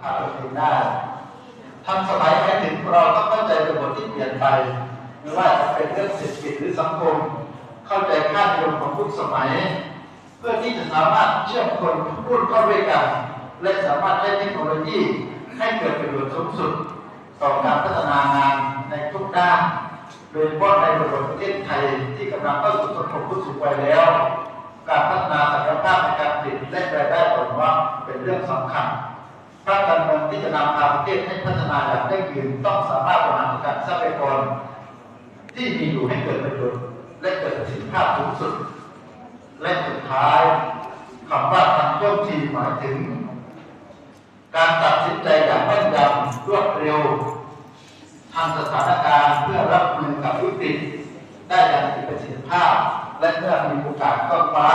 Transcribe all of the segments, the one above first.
หาตัวเองได้ทันสมัยไปถึงเราต้องเข้าใจบบที่เปลี่ยนไปไม่ว่าจะเป็นเรื่องเศรษฐกิจหรือสังคม เข้าใจค่านิยมของยุคสมัย เพื่อที่จะสามารถเชื่อมคนทุกรุ่นเข้าด้วยกัน และสามารถใช้เทคโนโลยีให้เกิดประโยชน์สูงสุด ต่อการพัฒนางานในทุกด้าน โดยเฉพาะในบริบทประเทศไทยที่กำลังเข้าสู่สังคมผู้สูงวัยแล้ว การพัฒนาศักยภาพในการผลิตและรายได้ผมว่าเป็นเรื่องสำคัญ ภาคการเมืองที่จะนำพาประเทศให้พัฒนาอย่างได้ยืนต้องสามารถบริหารจัดการทรัพยากรที่มีอยู่ให้เกิดประโยชน์และเกิดประสิทธิภาพสูงสุด และสุดท้ายคำว่าทันท่วงทีหมายถึง การตัดสินใจอย่างแม่นยำรวดเร็วทันสถานการณ์เพื่อรับมือกับวิกฤตได้อย่างมีประสิทธิภาพ และเมื่อมีโอกาสก็คว้า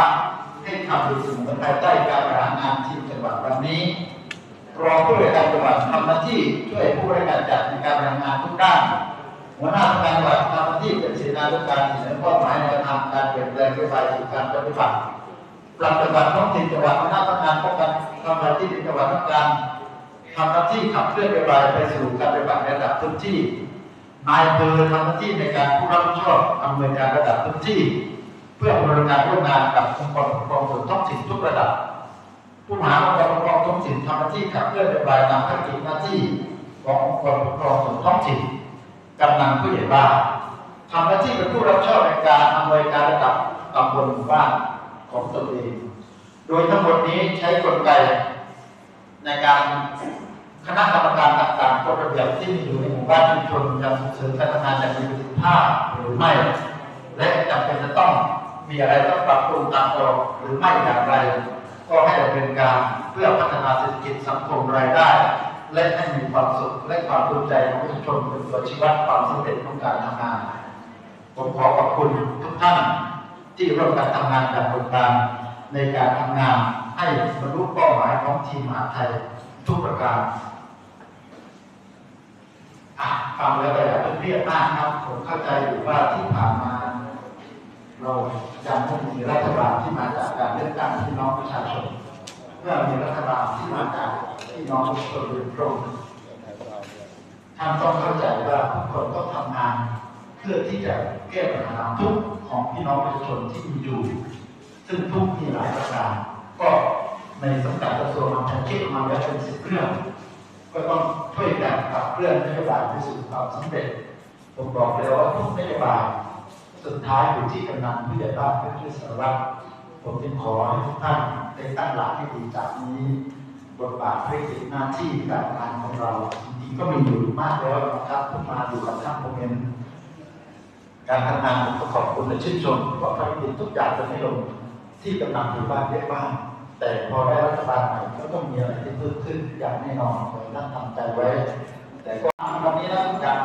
ให้ทำโดยเสมอภายใต้การบริหารงานทีมจังหวัดวันนี้ รองผู้บริการจังหวัดทำหน้าที่ช่วยผู้บริการจัดในการบริหารงานทุกด้านหัวหน้าการจังหวัดทำหน้าที่เป็นเสนาธิการเสนอเป้าหมายแนวทางการเปลี่ยนแปลงนโยบายสู่การปฏิบัติปรับปฏิบัติท้องถิ่นจังหวัดหัวหน้าราชการป้องกันทำหน้าที่เป็นจังหวัดราชการทำหน้าที่ขับเคลื่อนนโยบายไปสู่การปฏิบัติในระดับพื้นที่นายอำเภอทำหน้าที่ในการผู้รับผิดชอบอำนวยการระดับพื้นที่ เพื่อบริการร่วมงานกับองค์กรปกครองส่วนท้องถิ่นทุกระดับ ผู้บริหาองค์ก ถิ่นทำหน้าที่ขับเคลื่อนนโยบายตามภารกิจหน้าที่ขององค์กรปกครองส่วนท้องถิ่นกำนันผู้ใหญ่บ้านทำหน้าที่เป็นผู้รับผิดชอบในการอำนวยการระดับตำบลหมู่บ้านของตนเอง โดยทั้งหมดนี้ใช้กลไกในการคณะกรรมการต่างๆกฎระเบียบที่มีอยู่ในหมู่บ้านชุมชนจะส่งเสริมการทำงานอย่างมีประสิทธิภาพหรือไม่ และจำเป็นจะต้องมีอะไรต้องปรับปรุงตามกฎหรือไม่อย่างไร ก็ให้ดำเนินการเพื่อพัฒนาเศรษฐกิจสังคมรายได้ และให้มีความสุขและความภูมิใจของประชาชนเป็นตัวชี้วัดความสำเร็จของการทำงาน ผมขอขอบคุณทุกท่านที่ร่วมกันทำงานอย่างบริการในการทำงานให้บรรลุเป้าหมายของทีมมหาไทยทุกประการฟังแล้วก็อย่าเพิ่งเครียดมากครับ ผมเข้าใจอยู่ว่าที่ผ่านมา เรายังไม่มีรัฐบาลที่มาจากการเลือกตั้งพี่น้องประชาชนเมื่อมีรัฐบาลที่มาจากพี่น้องประชาชนโดยตรงท่านต้องเข้าใจว่าทุกคนต้องทำงาน เพื่อที่จะแก้ปัญหาทุกของพี่น้องประชาชนที่มีอยู่ ซึ่งทุกมีหลายประการก็ในสังกัดกระทรวงมหาดไทยคิดมาแล้วเป็นสิบเรื่อง ก็ต้องช่วยกันขับเคลื่อนนโยบายไปสู่ความสำเร็จผมบอกเลยว่าทุกนโยบาย สุดท้ายอยู่ที่กำนันผู้ใหญ่บ้านเพื่อช่วยสารวัตรผมจึงขอให้ทุกท่านได้ตั้งหลักให้ดีจากนี้บทบาทภารกิจหน้าที่การงานของเราจริงๆก็มีอยู่มากแล้วนะครับทุกมาอยู่กับท่านผมเองการทำงานผมก็ขอบคุณและชื่นชมเพราะภารกิจทุกอย่างจะไม่ลงที่กำลังอยู่บ้านเยอะบ้างแต่พอได้รัฐบาลใหม่ก็ต้องมีอะไรที่เพิ่มขึ้นอย่างแน่นอนขอให้ท่านทำใจไว้ แต่ก็วันนี้นะทุกอย่าง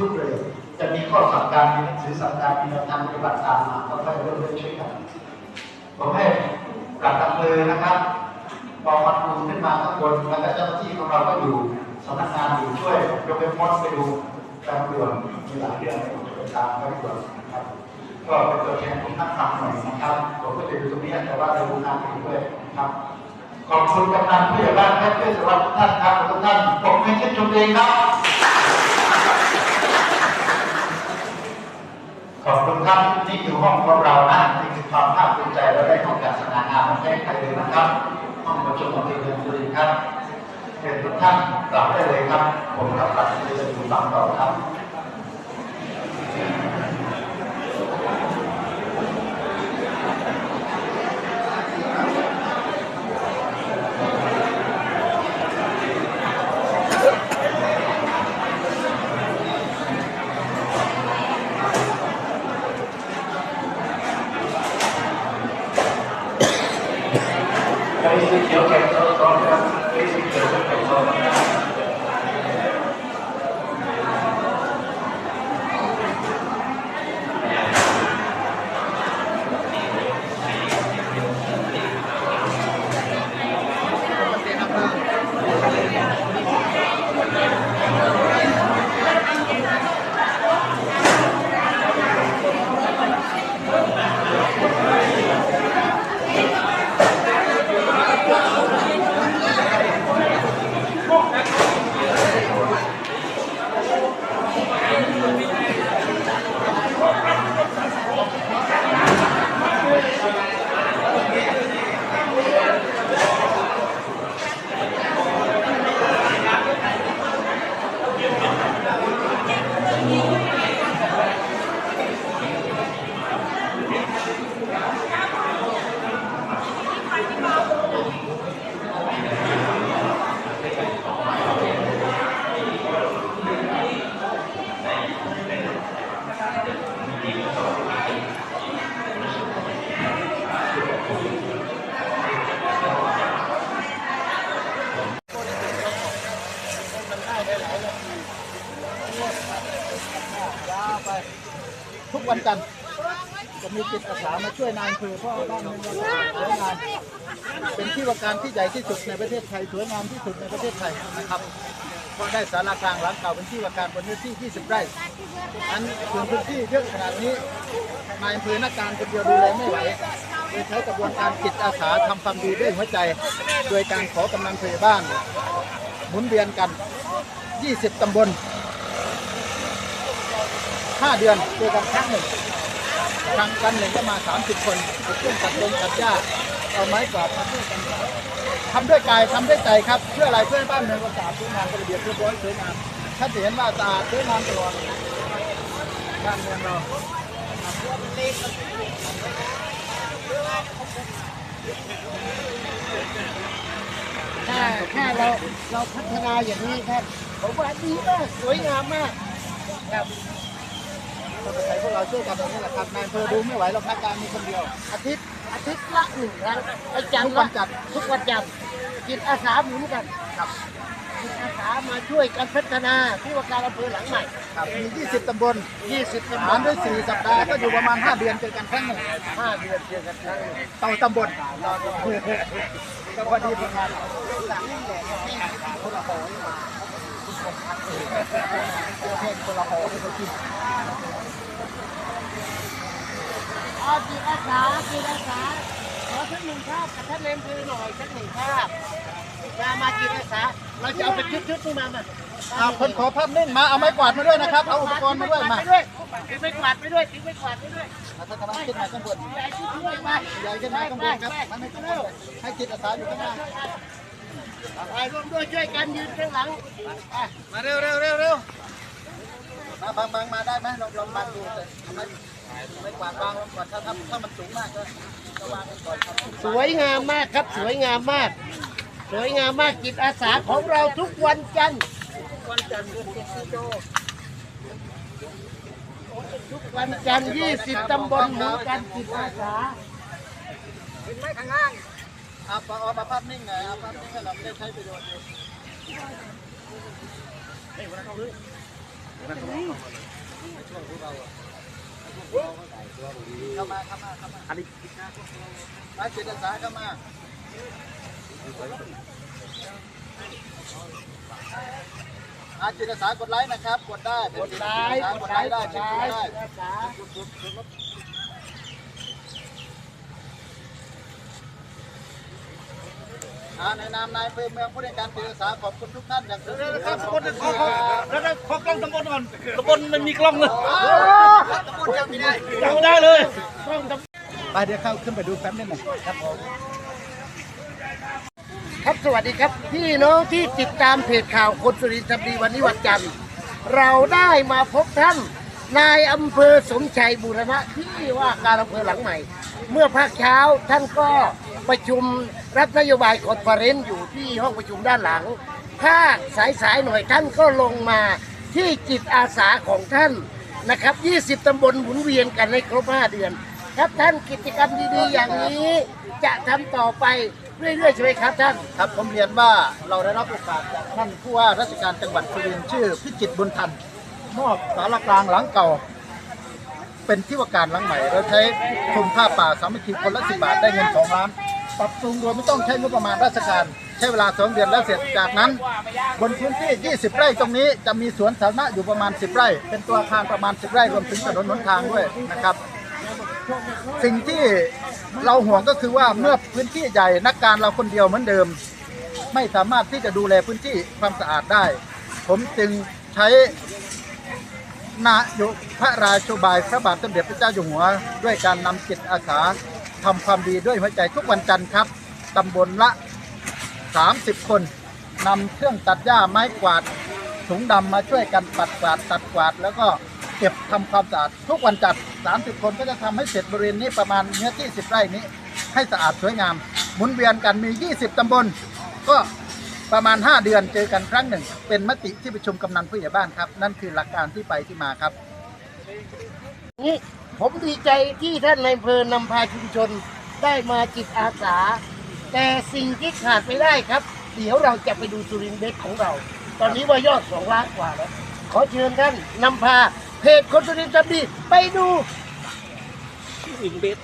ทุกๆเลย จะมีข้อสั่งการมีหนังสือสั่งการมีแนวทางปฏิบัติตามมาก็ค่อยเริ่มช่วยกันผมให้หลักอำเภอนะครับพอมันดูขึ้นมาข้างบนแล้วก็เจ้าหน้าที่ของเราก็อยู่สำนักงานอยู่ช่วยยกเป็นมอสไปดูการด่วนมีหลายเรื่องให้ผมจะไปตามไปด่วนนะครับก็เป็นตัวแทนของท่านทำหน่อยนะครับผมก็จะอยู่ตรงนี้แต่ว่าเราดูงานไปด้วยนะครับ ขอบคุณกำนันผู้ใหญ่บ้านและเพื่อนสวัสดิ์ทุกท่านครับทุกท่านผมไม่ชื่นชมเองครับ อบคุณครับนี่คือห้องของเรานะนี่คือความภาคภูมิใจเราได้ห้องการสนางานมาแท้ไขเลยนะครับ ห้องประชุมของเดือนสุรินครับเชิญทุกท่านกลับได้เลยครับ ผมกับตัดสินใจอยู่หลังต่อครับ 没事你要感受到 จะมีจิตอาสามาช่วยนายอำเภอเพราะว่าบ้านเมืองเราสวยงามเป็นที่ว่าการที่ใหญ่ที่สุดในประเทศไทยสวยงามที่สุดในประเทศไทยนะครับเพราะได้สารากลางหลังเก่าเป็นที่ว่าการบนเนื้อที่ 20 ไร่อันส่วนพื้นที่เยอะขนาดนี้นายอำเภอหนักการคนเดียวดูแลไม่ไหวโดยใช้กระบวนการจิตอาสาทำความดีด้วยหัวใจ โดยการขอกำลังเพบ้านหมุนเวียนกัน 20 ตำบล 5 เดือนเจอกันครั้งหนึ่ง ครั้งกันหนึ่งก็มา 30 คนเอาเครื่องตัดลงตัดหญ้าเอาไม้กวาดมาช่วยกันทำด้วยกายทำด้วยใจครับ เพื่ออะไรเพื่อให้บ้านเมืองเราสาดสวยงามเป็นระเบียบเรียบร้อยสวยงามถ้าจะเห็นว่าสะอาสวยงามตลอดบ้านเมืองเราถ้าถ้าเราเราพัฒนาอย่างนี้ครับผมว่าดีมากสวยงามมากครับ คนไทยพวกเราช่วยกันตรงนี้แหละครับนายอำเภอดูไม่ไหวเราพักการมีคนเดียว อาทิตย์อาทิตย์ละหนึ่งครั้งไอ้จันทร์ทุกวันจันทร์ทุกวันจันทร์จิตอาสาหมุนกันครับจิตอาสามาช่วยกันพัฒนาที่ว่าการอำเภอหลังใหม่ ครับมี 20 ตำบล20ตำบหารลด้วย 4 สัปดาห์ก็อยู่ประมาณ 5 เดือนเจอกันครั้งหนึ่งห้าเดือนเจอกันครั้งหนึ่ง ต่อตำบลก็พอดีประมาณคนละหอยมาแค่คนละหอที่เขากิน เอาจิตอาสาจิตอาสาขอสักหนึ่งภาพกับท่านเลมคือหน่อยสักหนึ่งภาพมามาจิตอาสาเราจะเอาเป็นชุดๆนี่มามาเอาคนขอภาพนิ่งมาเอาไม้กวาดมาด้วยนะครับเอาอุปกรณ์มาด้วยมาไปด้วยถือไปกวาดไปด้วยถือไปกวาดไปด้วยถ้าทำไมขึ้นมาข้างบนใหญ่ที่ช่วยมาใหญ่ขึ้นมาข้างบนครับมันไม่ข้างให้จิตอาสาอยู่ข้างหน้าไปร่วมด้วยช่วยกันยืนข้างหลังมาเร็วเร็วเร็วเร็ว มาบางบางมาได้ไหมลองลองบางดูแต่ทำไมไม่กวาดบางลองกวาดถ้าถ้าถ้ามันสูงมากก็ก็วางกันก่อนครับสวยงามมากครับ สวยงามมาก สวยงามมากจิตอาสาของเราทุกวันจันทร์วันจันทร์ทุกวันจันทร์20ตำบลหมู่กันจิตอาสาเอาเอาเอามาภาพนิ่งหน่อยเอาภาพนิ่งให้เราไม่ได้ใช้ประโยชน์อยู่ เข้ามาเข้ามาเข้ามาอันนี้มาจิตอาสาเข้ามาอาจิตอาสากดไลค์นะครับ กดได้ กดไลค์กดไลค์ได้กดไลค์ได้ จิตอาสา อ่า ในนามนายอำเภอเมืองผู้ในวยการจิตอาสาขอบคุณทุกท่านอย่างสูงสุดครับคนขอขอแล้วก็ขอกล้องตำบลก่อนตำบลมันมีกล้องเลยตำบลยังไม่ได้ยังไม่ได้เลยไปเดี๋ยวเข้าขึ้นไปดูแป๊บนึงหน่อยครับผมครับสวัสดีครับ พี่น้องที่ติดตามเพจข่าวคนสุรินทร์ธรรมดีวันนี้วันจันทร์เราได้มาพบท่านนายอำเภอสมชัยบูรณะที่ว่าการอำเภอหลังใหม่ เมื่อภาคเช้าท่านก็ ประชุมรับนโยบายคอนเฟอเรนซ์อยู่ที่ห้องประชุมด้านหลังภาคสายๆหน่อยท่านก็ลงมาที่จิตอาสาของท่านนะครับ 20 ตำบลหมุนเวียนกันในครบ 5 เดือน ครับท่านกิจกรรมดีๆ อย่างนี้ จะทำต่อไปเรื่อยๆใช่ไหมครับท่าน ครับผมเรียนว่าเราได้รับโอกาสจากท่านผู้ว่าราชการจังหวัดสุรินทร์ชื่อพิจิตรบุญทันมอบสารกลางหลังเก่า เป็นที่ว่าการหลังใหม่ เราใช้ชมผ้าป่าสามัคคีคนละสิบาทได้เงินสองล้าน ปรับปรุงโดยไม่ต้องใช้งบประมาณราชการ ใช้เวลาสองเดือนแล้วเสร็จจากนั้น บนพื้นที่ 20 ไร่ตรงนี้จะมีสวนสาธารณะอยู่ประมาณ 10 ไร่ เป็นตัวอาคารประมาณ 10 ไร่รวมถึงถนนหนทางด้วยนะครับ สิ่งที่เราห่วงก็คือว่าเมื่อพื้นที่ใหญ่นักการเราคนเดียวเหมือนเดิม ไม่สามารถที่จะดูแลพื้นที่ความสะอาดได้ ผมจึงใช้นายกพระราชบายพระบาทสมเด็จพระเจ้าอยู่หัว ด้วยการนำจิตอาสา ทำความดีด้วยหัวใจทุกวันจันทร์ครับตำบลละ 30 คนนำเครื่องตัดหญ้าไม้กวาดถุงดำมาช่วยกันปัดกวาดตัดกวาด แล้วก็เก็บทำความสะอาดทุกวันจันทร์30 คนก็จะทำให้เสร็จบริเวณนี้ประมาณเนื้อที่ 10 ไร่นี้ ให้สะอาดสวยงาม หมุนเวียนกันมี 20ตำบล ก็ประมาณ 5 เดือนเจอกันครั้งหนึ่ง เป็นมติที่ประชุมกำนันผู้ใหญ่บ้านครับ นั่นคือหลักการที่ไปที่มาครับนี่ ผมดีใจที่ท่านในายอำเภอนำพาชุมชนได้มาจิตอาสา แต่สิ่งที่ขาดไม่ได้ครับ เดี๋ยวเราจะไปดูสุรินทร์เบสของเรา ตอนนี้ว่ายอดสองล้านกว่าแล้วขอเชิญท่านนำพาเพจคนสุรินทร์ทำดีไปดูสุรินทร์เบส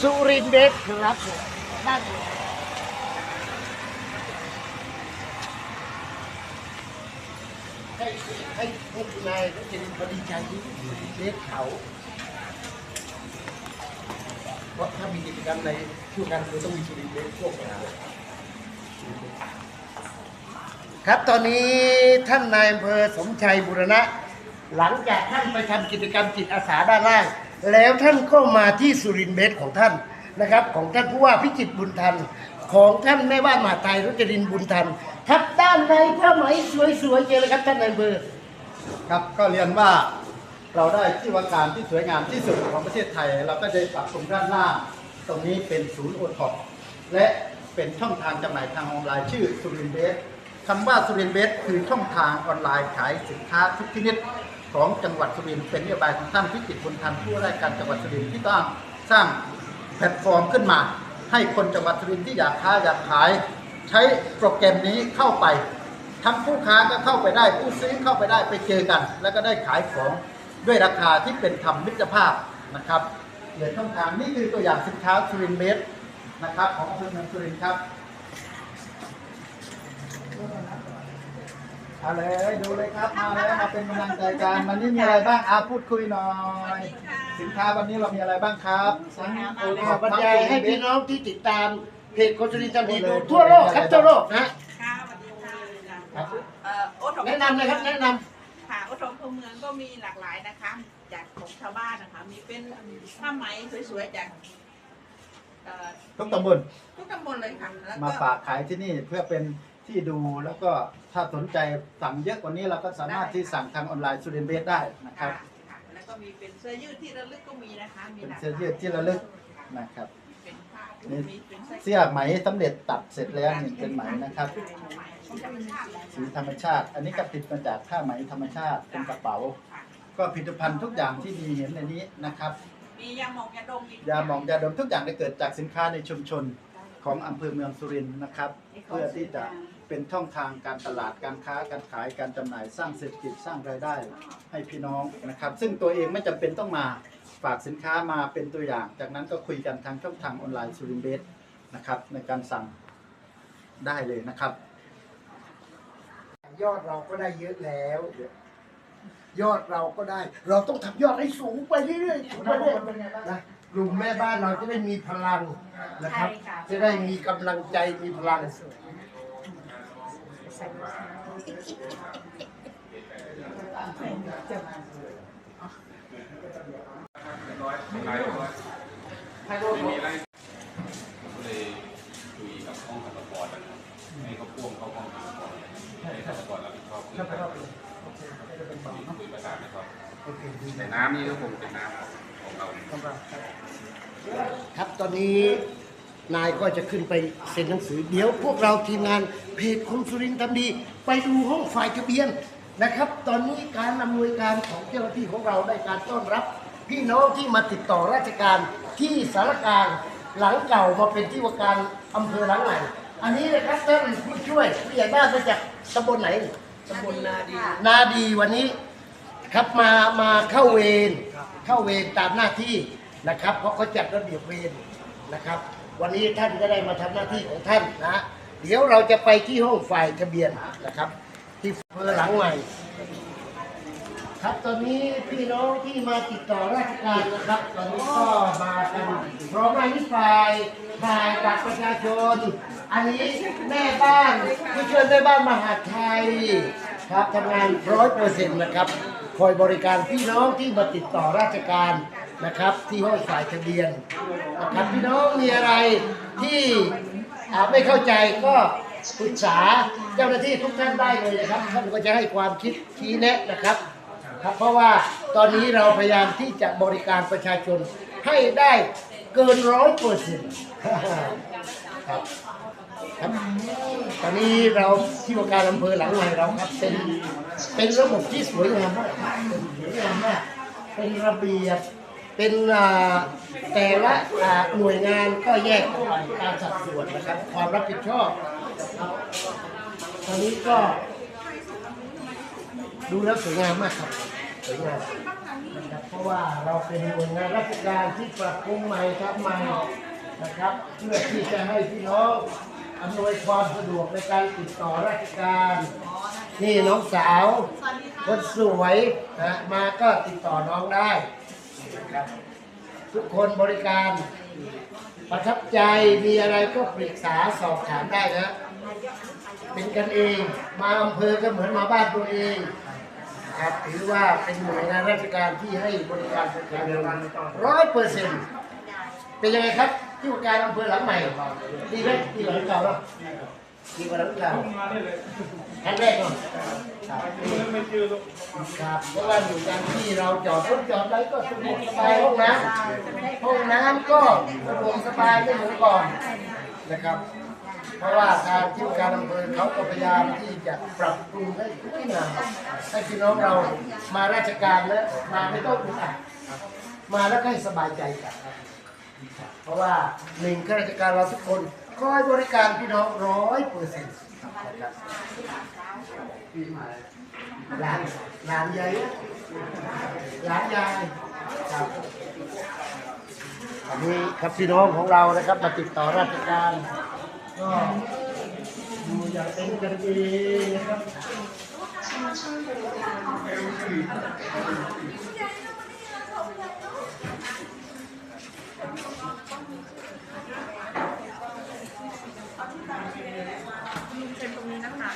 สุรินทร์เบสครับผมนั่นให้ให้ให้คุณนายก็จะดีใจที่เบสเขา มีกิจกรรมในช่วงการคือต้องมีสุรินทร์เบสพวกเราครับตอนนี้ท่านนายอำเภอสมชัยบุรณะ หลังจากท่านไปทำกิจกรรมจิตอาสาด้านล่าง แล้วท่านก็มาที่สุรินทร์เบสของท่านนะครับ ของท่านผู้ว่าพิจิตรบุญทันของท่านแม่บ้านมหาไทยรจรินบุญทันครับด้านในผ้าไหมสวยๆเจอเลยครับท่านนายอำเภอครับก็เรียนว่าเราได้ที่ว่าการที่สวยงามที่สุดของประเทศไทย เราก็ได้ปรับปรุงด้านหน้า ตรงนี้เป็นศูนย์โอท็อปและเป็นช่องทางจำหน่ายทางออนไลน์ชื่อสุรินเบสคำว่าสุรินเบสคือช่องทางออนไลน์ขายสินค้าทุกชนิดของจังหวัดสุรินทร์เป็นนโยบายของท่านพิจิตรบุญทันผู้ราชการจังหวัดสุรินทร์ที่ต้องสร้างแพลตฟอร์มขึ้นมา ให้คนจังหวัดสุรินทร์ที่อยากค้าอยากขาย ใช้โปรแกรมนี้เข้าไป ทั้งผู้ค้าก็เข้าไปได้ผู้ซื้อเข้าไปได้ไปเจอกัน แล้วก็ได้ขายของด้วยราคาที่เป็นธรรมมิตรภาพนะครับ เหลือช่องทางนี่คือตัวอย่างสินค้าสุรินทร์เบสนะครับ ของอำเภอเมืองสุรินทร์ครับเอาเลยดูเลยครับมาแล้วมาเป็นกำลังใจกันวันนี้มีอะไรบ้างอาพูดคุยหน่อย สินค้าวันนี้เรามีอะไรบ้างครับทั้งโอขท็ออปบรรทั้งยายสุริให้นทร์เบพี่สน้องที่ติดตามเพจคนสุรินทร์ทำดีดูทั่วโลกครับทั่วโลกนะค่ะสวัสดีค่ะครับเอ่อโอทอแนะนำเลยครับแนะนค่ะโอทอมพเมืองก็มีหลากหลายนะคะ จากของชาวบ้านนะคะ มีเป็นผ้าไหมสวยๆจากเอ่อทุกตำบลทุกตำบลเลยค่ะ แล้วมาก็ฝากขายที่นี่เพื่อเป็นที่ดูแล้วก็ถ้าสนใจสั่งเยอะกว่านี้เราก็สามารถที่สั่งทางออนไลน์สุรินทร์เบสได้นะครัค่ะบ ค่ะแล้วก็มีเป็นเสื้อยืดที่ระลึกก็มีนะคะ มีเป็นหลากหลาเสื้อยืดที่ระลึกนะครับ เป็นผ้านี่มีเป็นเสื้อไหมสำเร็จตัดเสร็จแล้วนี่เป็นไหมนะครับธรรมชาติสีธรรมชาติ อันนี้ก็ผลิตมาจากผ้าไหมธรรมชาติเป็นกระเป๋าค่ะ ก็ผลิตภัณฑ์ทุกอย่างที่มีเห็นในนี้นะครับ มียาหมองยาดมอีกยาหมองยาดมทุกอย่างได้เกิดจากสินค้าในชุมชนของอำเภอเมืองสุรินทร์นะครับ เพื่อที่จะเป็นช่องทางการตลาดการค้าการขายการจำหน่ายสร้างเศรษฐกิจสร้างรายได้ให้พี่น้องนะครับ ซึ่งตัวเองไม่จำเป็นต้องมาฝากสินค้ามาเป็นตัวอย่าง จากนั้นก็คุยกันทางช่องทางออนไลน์สุรินทร์เบสนะครับในการสั่งได้เลยนะครับำยอดเราก็ได้เยอะแล้ว ยอดเราก็ได้ เราต้องทำยอดให้สูงไปเรื่อยๆสูงไปเรื่อยๆนะกลุ่มแม่บ้านเราจะได้มีพลังนะครับจะได้มีกำลังใจมีพลังเลยคุยกับห้องสรรพากรนะครับให้เขาพ่วงเข้าห้องสรรพากรให้สรรพากรรับผิดชอบคุย แต่น้ำนี่ก็คงเป็นน้ำของเราครับตอนนี้นายก็จะขึ้นไปเซ็นหนังสือ เดี๋ยวพวกเราทีมงานเพจคนสุรินทร์ทำดี ไปดูห้องฝ่ายทะเบียนนะครับ ตอนนี้การอำนวยการของเจ้าหน้าที่ของเราได้การต้อนรับ พี่น้องที่มาติดต่อราชการที่สารกลางหลังเก่ามาเป็นที่ว่าการอำเภอหลังใหม่อันนี้นะครับท่านผู้ช่วยผู้ใหญ่บ้านมาจากตำบลไหนตำบลนาดี นาดีวันนี้ ครับมามาเข้าเวรเข้าเวรตามหน้าที่นะครับ เพราะเขาจัดระเบียบเวรนะครับ วันนี้ท่านก็ได้มาทำหน้าที่ของท่านนะเดี๋ยวเราจะไปที่ห้องฝ่ายทะเบียนนะครับ ที่เพื่อหลังใหม่ ครับตอนนี้พี่น้องที่มาติดต่อราชการนะครับ ตอนนี้ก็มากันพร้อมหน้าที่ฝ่ายถ่ายบัตรประชาชน อันนี้แม่บ้านผู้ช่วยแม่บ้านมหาไทยครับทำงานร้อยเปอร์เซ็นต์นะครับ คอยบริการพี่น้องที่มาติดต่อราชการนะครับ ที่ห้องฝ่ายทะเบียนนะครับพี่น้องมีอะไรที่ไม่เข้าใจก็ปรึกษาเจ้าหน้าที่ทุกท่านได้เลยนะครับท่านก็จะให้ความคิดชี้แนะนะครับครับเพราะว่าตอนนี้เราพยายามที่จะบริการประชาชนให้ได้เกินร้อยเปอร์เซ็นต์ครับ ครับ ตอนนี้เราที่ว่าการอำเภอหลังใหม่เราครับเป็นเป็นระบบที่สวยงามมากเป็นสวยงามมากเป็นระเบียบเป็นแต่ละอ่าหน่วยงานก็แยกออกไปตามสัดส่วนนะครับ ความรับผิดชอบครับตอนนี้ก็ ดูแล้วสวยงามมากครับสวยงามราะว่าเราเป็นหน่วยงานราชการที่ปรับปรุงใหม่ทำใหม่นะครับ เพื่อที่จะให้พี่น้อง อำนวยความสะดวกในการติดต่อราชการ นี่น้องสาวคนสวยนะมาก็ติดต่อน้องได้นะครับทุกคนบริการประทับใจมีอะไรก็ปรึกษาสอบถามได้นะเป็นกันเอง มาอำเภอก็เหมือนมาบ้านตัวเองครับถือว่าเป็นหน่วยงานราชการที่ให้บริการประชาชนร้อยเปอร์เซ็นต์เป็นยังไงครับ ที่ว่าการอำเภอหลังใหม่ดีไหมดีกว่าหลังเก่าเนาะดีกว่าหลังเก่าครั้งแรกเนาะครับครับเพราะว่าอยู่กันที่เราจอดรถจอดอะไรก็สะดวกสบายห้องน้ำห้องน้ำก็สะดวกสบายไม่เหมือนก่อนนะครับเพราะว่าทางที่ว่าการอำเภอเขาก็พยายามที่จะปรับปรุงให้ทุกอย่างให้พี่น้องเรามาราชการแล้วมาไม่ต้องอึดอัดมาแล้วก็ให้สบายใจกัน เพราะว่าหนึ่งข้าราชการเราทุกคนคอยบริการพี่น้องร้อยเปอร์เซ็นต์ร้านร้านใหญ่ร้านใหญ่ครับอันนี้ครับพี่น้องของเรานะครับมาติดต่อราชการก็ดูอย่างเป็นกันเองนะครับ เป็นตรงนี้นะคะ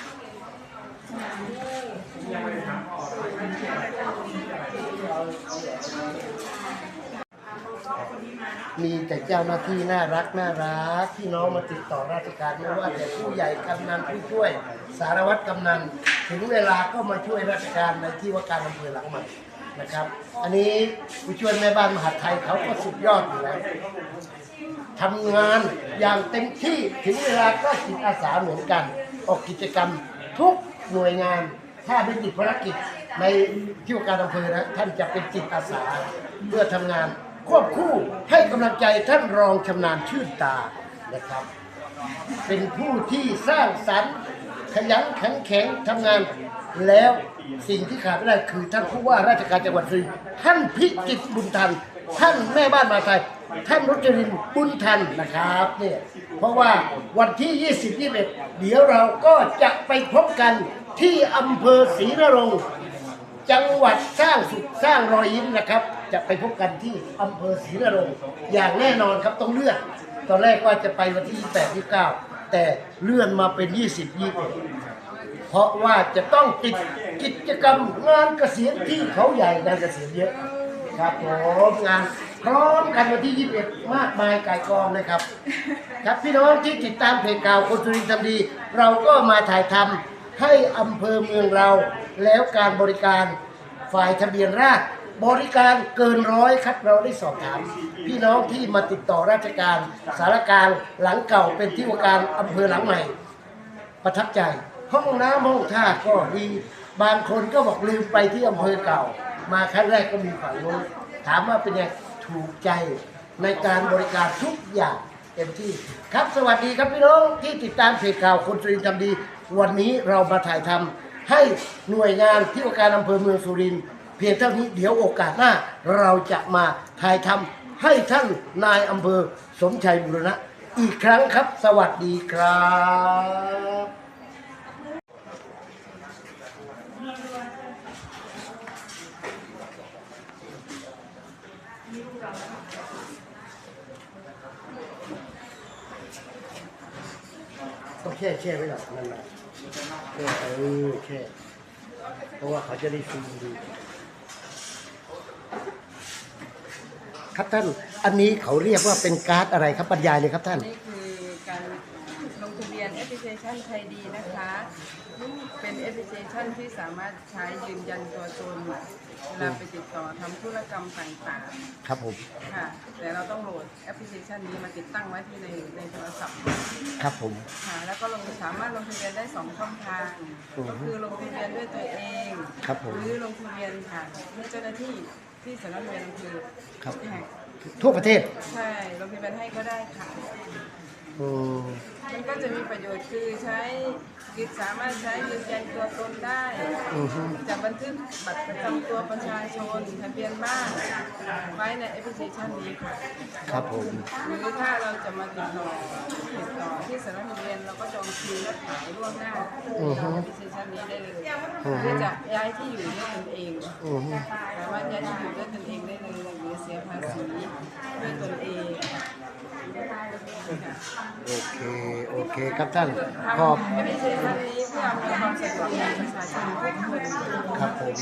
มีแต่เจ้าหน้าที่น่ารักน่ารักที่น้องมาติดต่อราชการไม่ว่าแต่ผู้ใหญ่กำนันผู้ช่วย สารวัตรกำนัน ถึงเวลาก็มาช่วยราชการในที่ว่าการอำเภอหลังใหม่นะครับ อันนี้ผู้ช่วยแม่บ้านมหาไทยเขาก็สุดยอดอยู่แล้วทำงานอย่างเต็มที่ถึงเวลาก็จิตอาสาเหมือนกัน ออกกิจกรรมทุกหน่วยงาน ถ้าเป็นติดภารกิจในที่ว่าการอำเภอนะท่านจะเป็นจิตอาสาเพื่อทำงาน ควบคู่ให้กำลังใจท่านรองชำนาญชื่นตานะครับ เป็นผู้ที่สร้างสรรค์ขยันขันแข็งทำงานแล้วสิ่งที่ขาดไม่ได้คือท่านผู้ว่าราชการจังหวัดสุรินทร์ท่านพิจิตรบุญทัน ท่านแม่บ้านมาไทย ท่านรจรินทร์บุญทันนะครับเนี่ยเพราะว่าวันที่ 20 21 เดี๋ยวเราก็จะไปพบกันที่อำเภอศรีนรงค์จังหวัดสร้างสุขสร้างรอยยิ้มนะครับ จะไปพบกันที่อำเภอศรีนรงค์อย่างแน่นอนครับต้องเลื่อน ตอนแรกว่าจะไปวันที่ 28 29 แต่เลื่อนมาเป็น 20 21เพราะว่าจะต้องติดกิจกรรมงานเกษียณที่เขาใหญ่งานเกษียณเยอะครับผมงานพร้อมกันวันที่ 21 มากมายกายกองเลยครับ ครับพี่น้องที่ติดตามเพจข่าวคนสุรินทร์ทำดี เราก็มาถ่ายทำให้อำเภอเมืองเรา แล้วการบริการฝ่ายทะเบียนราษฎร์ บริการเกินร้อยครับเราได้สอบถาม พี่น้องที่มาติดต่อราชการสารกลางหลังเก่าเป็นที่ว่าการอำเภอหลังใหม่ ประทับใจ ห้องน้ำห้องท่าก็ดี บางคนก็บอกลืมไปที่อำเภอเก่า มาครั้งแรกก็มีฝั่งโน้นถามว่าเป็นไงถูกใจในการบริการทุกอย่างเต็มที่ ครับสวัสดีครับพี่น้องที่ติดตามเพจข่าวคนสุรินทร์ทำดี วันนี้เรามาถ่ายทำให้หน่วยงานที่ว่าการอำเภอเมืองสุรินทร์ เพียงเท่านี้เดี๋ยวโอกาสหน้าเราจะมาถ่ายทำให้ท่านนายอำเภอสมชัยบุรณะ อีกครั้งครับ สวัสดีครับต้องแช่แช่ไว้หน่อยนั่นแหละแช่เออแช่เพราะว่าเขาจะได้ซูมดู ครับท่าน อันนี้เขาเรียกว่าเป็นการ์ดอะไรครับบรรยายเลยครับท่าน นี่คือการลงทะเบียนแอปพลิเคชันไทยดีนะคะ เป็นแอปพลิเคชันที่สามารถใช้ยืนยันตัวตนเวลาไปติดต่อทำธุรกรรมต่างครับผม ๆค่ะ แต่เราต้องโหลดแอปพลิเคชันนี้มาติดตั้งไว้ที่ในในโทรศัพท์ครับผม ค่ะ แล้วก็ลงสามารถลงทะเบียนได้สองช่องทาง อือฮึก็คือลงทะเบียนด้วยตัวเอง ครับผม หรือลงทะเบียนค่ะที่เจ้าหน้าที่ ที่สำนักงานอำเภอครับแห่งทั่วประเทศใช่ลงทะเบียนให้ก็ได้ค่ะอืมมันก็จะมีประโยชน์คือใช้ กิจสามารถใช้ยืนยันตัวตนได้อือฮึจะบันทึกบัตรประจำตัวประชาชนทะเบียนบ้านไว้ในแอปพลิเคชันนี้ค่ะครับผมหรือถ้าเราจะมาติดต่อติดต่อที่สำนักทะเบียนเราก็จองคิวและขายล่วงหน้าอือฮึในแอปพลิเคชันนี้ได้เลยอือฮึที่จะย้ายที่อยู่ด้วยตนเองอือฮึสามารถย้ายที่อยู่ด้วยตนเองได้เลยหรือเสียภาษีด้วยตนเองค่ะ โอเค โอเคครับท่าน ขอบคุณครับผม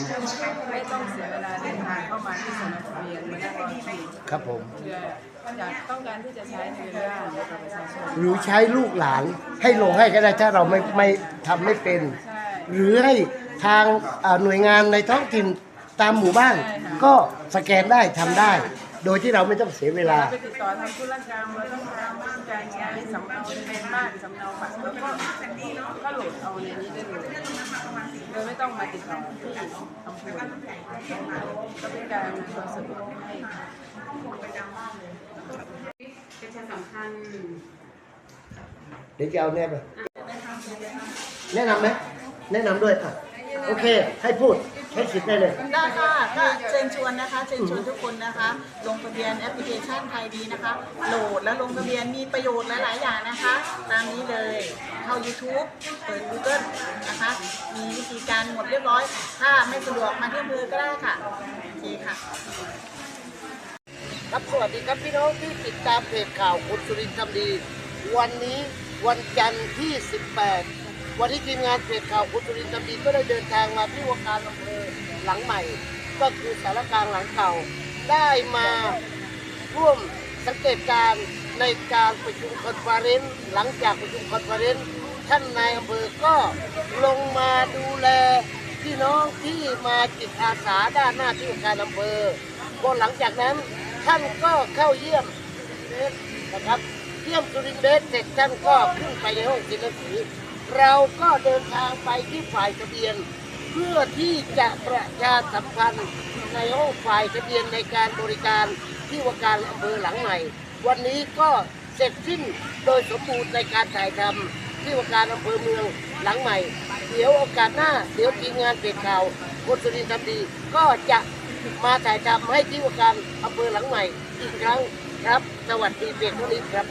ไม่ต้องเสียเวลาเดินทางเข้ามาที่สนักทะเบียนมานั่งรอคิวครับผมอยากต้องการที่จะใช้ในเวลาห้หรือใช้ลูกหลานให้ลงให้ก็ได้ถ้าเราไม่ไม่ทำไม่เป็น หรือให้ทางหน่วยงานในท้องถิ่นตามหมู่บ้าน ก็สแกนได้ทำได้ โดยที่เราไม่ต้องเสียเวลาเราไปติดต่อทำธุรกรรมเราต้องการต้องการใช้สำเนาเบียนบ้านสำเนาบัตรแล้วก็ก็โหลดเอาในนี้ได้เลยโดยไม่ต้องมาติดต่อที่อำเภอก็เป็นการอำนวยความสะดวกให้ประชาสัมพันธ์เดี๋ยวจะเอาแนบไปแนะนำไหมแนะนำด้วยอะ โอเค ให้พูด ให้สิทธิ์ได้เลย ได้ค่ะก็เชิญชวนนะคะเชิญชวนทุกคนนะคะ ลงทะเบียนแอปพลิเคชันไทยดีนะคะ โหลดแล้วลงทะเบียนมีประโยชน์หลาย ๆ อย่างนะคะ ตามนี้เลยเข้า YouTube เปิด Google นะคะ มีวิธีการหมดเรียบร้อย ถ้าไม่สะดวกมาที่อำเภอก็ได้ค่ะโอเคค่ะ ครับสวัสดีครับพี่น้องที่ติดตามเพจข่าวคุณสุรินทร์ทำดี วันนี้วันจันทร์ที่ 18 วันนี้ทีมงานเพจข่าวคุณสุรินทร์ทำดีก็ได้เดินทางมาที่ว่าการอำเภอ หลังใหม่ ก็คือสารกลางหลังเก่า ได้มาร่วมสังเกตการในการประชุมคอนเฟอเรนซ์หลังจากประชุมคอนเฟอเรนซ์ท่านนายอำเภอก็ลงมาดูแลพี่น้องที่มาจิตอาสาด้านหน้าที่ว่าการอำเภอพอหลังจากนั้นท่านก็เข้าเยี่ยมเบสนะครับเยี่ยมสุรินเบสเสร็จท่านก็ขึ้นไปในห้องศิลปศเราก็เดินทางไปที่ฝ่ายทะเบียน พื่อที่จะประชาสัมพันธ์ในห้องฝ่ายทะเบียนในการบริการที่ว่าการอำเภอหลังใหม่ วันนี้ก็เสร็จสิ้นโดยสมบูรณ์ในการถ่ายทำที่ว่าการอำเภอเมืองหลังใหม่ เดี๋ยวโอกาสหน้า เดี๋ยวทีมงานเป็ดข่าวคนสุรินทร์ทำดีก็จะมาถ่ายทำให้ที่ว่าการอำเภอหลังใหม่อีกครั้งครับ สวัสดีเป็ดทุกท่านครับ